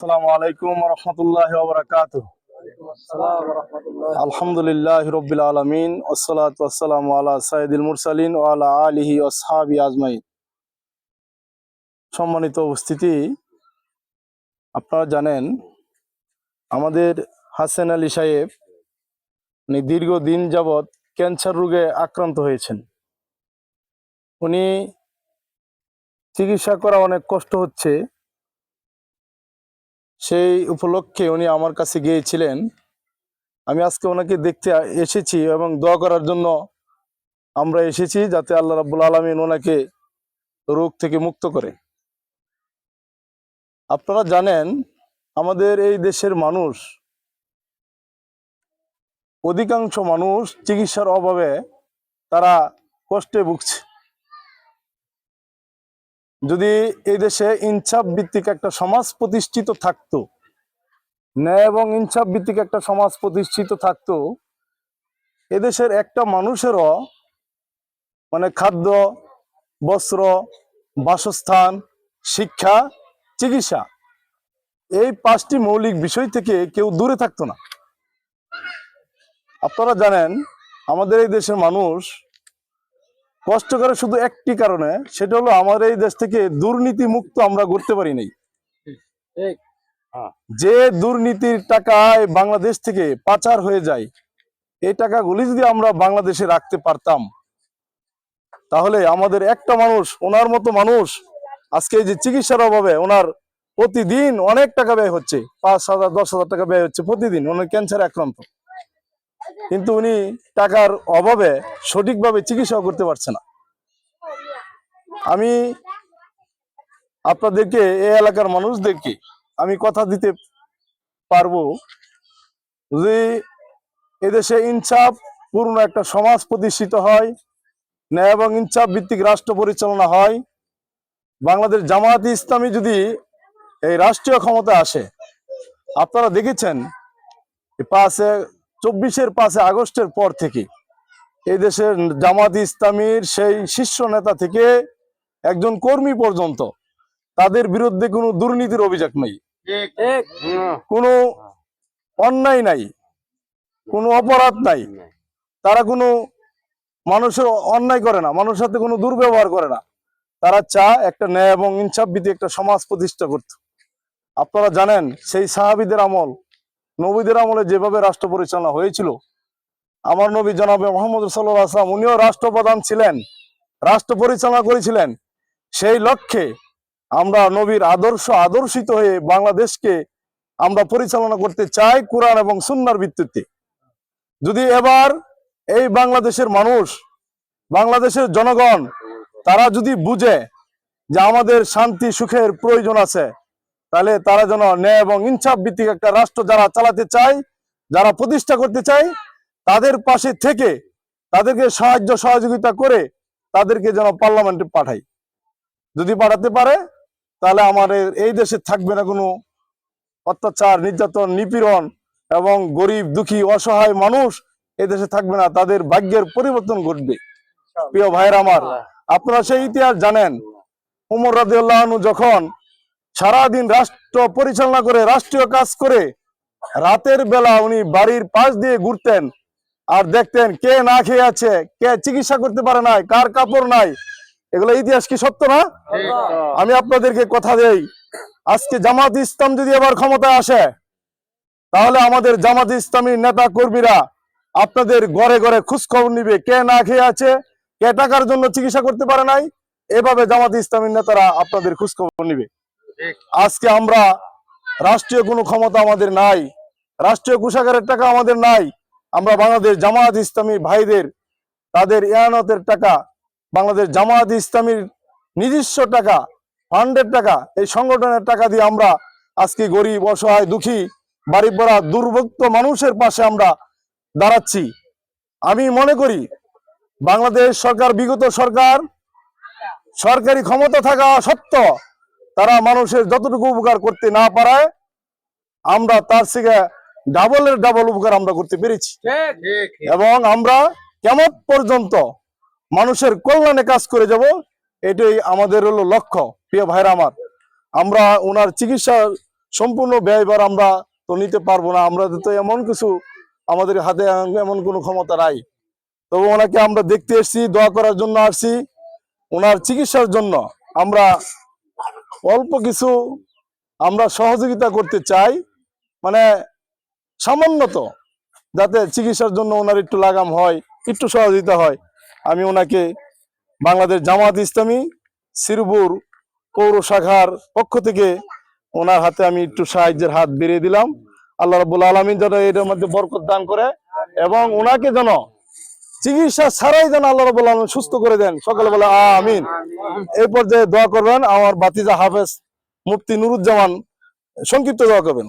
আসসালামু আলহামদুলিল্লাহ রবিল মুরসালিন ও আলা আলিহি সম্মানিত উপস্থিতি, আপনারা জানেন, আমাদের হাসেন আলী সাহেব উনি দীর্ঘদিন যাবৎ ক্যান্সার রোগে আক্রান্ত হয়েছেন। উনি চিকিৎসা করা অনেক কষ্ট হচ্ছে সেই উপলক্ষে উনি আমার কাছে গিয়েছিলেন। আমি আজকে ওনাকে দেখতে এসেছি এবং দোয়া করার জন্য আমরা এসেছি যাতে আল্লাহ রাব্বুল আলমিন ওনাকে রোগ থেকে মুক্ত করে। আপনারা জানেন, আমাদের এই দেশের মানুষ, অধিকাংশ মানুষ চিকিৎসার অভাবে তারা কষ্টে ভুগছে। যদি এই দেশে ইনসাফ ভিত্তিক একটা সমাজ প্রতিষ্ঠিত থাকতো, ন্যায় এবং ইনসাফ ভিত্তিক একটা সমাজ প্রতিষ্ঠিত থাকতো, এদেশের একটা মানুষেরও মানে খাদ্য, বস্ত্র, বাসস্থান, শিক্ষা, চিকিৎসা, এই পাঁচটি মৌলিক বিষয় থেকে কেউ দূরে থাকতো না। আপনারা জানেন, আমাদের এই দেশের মানুষ কষ্ট করে শুধু একটি কারণে সেটা হলো আমার এই দেশ থেকে দুর্নীতি মুক্ত আমরা করতে পারি নাই। যে দুর্নীতির টাকায় বাংলাদেশ থেকে পাচার হয়ে যায় এই টাকাগুলি যদি আমরা বাংলাদেশে রাখতে পারতাম তাহলে আমাদের একটা মানুষ ওনার মতো মানুষ আজকে এই যে চিকিৎসার অভাবে ওনার প্রতিদিন অনেক টাকা ব্যয় হচ্ছে পাঁচ হাজার দশ হাজার টাকা ব্যয় হচ্ছে প্রতিদিন ওনার ক্যান্সার আক্রান্ত। কিন্তু উনি টাকার অভাবে সঠিকভাবে চিকিৎসা করতে পারছে না। আমি আপনাদেরকে এই এলাকার মানুষদেরকে আমি কথা দিতে পারব যদি এদেশে ইনসাফ পূর্ণ একটা সমাজ প্রতিষ্ঠিত হয়, ন্যায় এবং ইনসাফ ভিত্তিক রাষ্ট্র পরিচালনা হয়। বাংলাদেশ জামায়াত ইসলামী যদি এই রাষ্ট্রীয় ক্ষমতা আসে, আপনারা দেখেছেন পাঁচে চব্বিশের পাঁচে আগস্টের পর থেকে এই দেশের জামাত ইসলামীর সেই শীর্ষ নেতা থেকে একজন কর্মী পর্যন্ত তাদের বিরুদ্ধে কোনো দুর্নীতির অভিযোগ নেই। কোনো অন্যায় নাই কোনো অপরাধ নাই। তারা কোনো মানুষের অন্যায় করে না মানুষের সাথে কোনো দুর্ব্যবহার করে না। তারা চা একটা ন্যায় এবং ইনসাফ ভিত্তিক একটা সমাজ প্রতিষ্ঠা করত। আপনারা জানেন সেই সাহাবিদের আমল নবীদের আমলে যেভাবে রাষ্ট্র পরিচালনা হয়েছিল, আমার নবী জনাবে মোহাম্মদ সাল্লাহ আসলাম উনিও রাষ্ট্রপ্রধান ছিলেন, রাষ্ট্র পরিচালনা করেছিলেন। সেই লক্ষ্যে আমরা নবীর আদর্শ আদর্শিত হয়ে বাংলাদেশকে আমরা পরিচালনা করতে চাই কোরআন এবং সুন্নার ভিত্তিতে। যদি এবার এই বাংলাদেশের মানুষ, বাংলাদেশের জনগণ, তারা যদি বুঝে যে আমাদের শান্তি, সুখের প্রয়োজন আছে তাহলে তারা যেন ন্যায় এবং ইনসাফ ভিত্তিক একটা রাষ্ট্র যারা চালাতে চায়, যারা প্রতিষ্ঠা করতে চায়, তাদের পাশে থেকে তাদেরকে সাহায্য সহযোগিতা করে তাদেরকে যেন পার্লামেন্টে পাঠাই যদি পাঠাতে পারে, তাহলে আমাদের এই দেশে থাকবে না কোনো অত্যাচার, নির্যাতন, নিপীড়ন এবং গরিব, দুঃখী, অসহায় মানুষ এই দেশে থাকবে না, তাদের ভাগ্যের পরিবর্তন ঘটবে। প্রিয় ভাইয়ের আমার, আপনারা সেই ইতিহাস জানেন। উমর রাদিউল্লাহ যখন সারাদিন রাষ্ট্র পরিচালনা করে, রাষ্ট্রীয় কাজ করে, রাতের বেলা উনি বাড়ির পাশ দিয়ে ঘুরতেন আর দেখতেন কে না খেয়ে আছে, কে চিকিৎসা করতে পারে নাই, কার কাপড় নাই। এগুলো ইতিহাস কি সত্য না? আমি আপনাদেরকে কথা দেই, আজকে জামাত ইসলাম যদি আবার ক্ষমতায় আসে, তাহলে আমাদের জামাত ইসলামী নেতা কর্মীরা আপনাদের ঘরে ঘরে খোঁজ খবর নিবে, কে না খেয়ে আছে, কে টাকার জন্য চিকিৎসা করতে পারে নাই, এভাবে জামাত ইসলামীর নেতারা আপনাদের খোঁজ খবর নিবে। আজকে আমরা রাষ্ট্রীয় কোনো ক্ষমতা আমাদের নাই, রাষ্ট্রীয় কোষাগারের টাকা আমাদের নাই, আমরা বাংলাদেশ জামায়াত ইসলামী ভাইদের, তাদের ইয়ানতের টাকা, বাংলাদেশ জামায়াত ইসলামীর নিজস্ব টাকা, ফান্ডের টাকা, এই সংগঠনের টাকা দিয়ে আমরা আজকে গরিব, অসহায়, দুঃখী বাড়ি পড়া দুর্ভক্ত মানুষের পাশে আমরা দাঁড়াচ্ছি। আমি মনে করি বাংলাদেশ সরকার, বিগত সরকার, সরকারি ক্ষমতা থাকা সত্ত্বেও তারা মানুষের যতটুকু উপকার করতে না পারায় আমরা তার থেকে ডাবলের ডাবল উপকার আমরা করতে পেরেছি। এবং আমরা কেমন পর্যন্ত মানুষের কল্যাণে কাজ করে যাব এটাই আমাদের হলো লক্ষ্য প্রিয় ভাইরা আমার। আমরা ওনার চিকিৎসা সম্পূর্ণ ব্যয়ভার আমরা তো নিতে পারব না আমরা তো এমন কিছু আমাদের হাতে এমন কোনো ক্ষমতা নাই। তবে ওনাকে আমরা দেখতে এসেছি দোয়া করার জন্য আসছি। ওনার চিকিৎসার জন্য আমরা অল্প কিছু আমরা সহযোগিতা করতে চাই। মানে সামান্যত যাতে চিকিৎসার জন্য ওনার একটু লাগাম হয়, একটু সহযোগিতা হয়। আমি ওনাকে বাংলাদেশ জামাত ইসলামী শ্রীপুর পৌর শাখার পক্ষ থেকে ওনার হাতে আমি একটু সাহায্যের হাত বেরিয়ে দিলাম। আল্লাহ রাবুল আলমিন যেন এটার মধ্যে বরকত দান করে এবং ওনাকে যেন চিকিৎসা ছাড়াই যেন আল্লাহ রব আলম সুস্থ করে দেন। সকালে বলে আমিন। এই পর্যায়ে দোয়া করবেন। আমার বাতিজা হাফেজ মুফতি নুরুজ্জামান, সংক্ষিপ্ত দোয়া করবেন।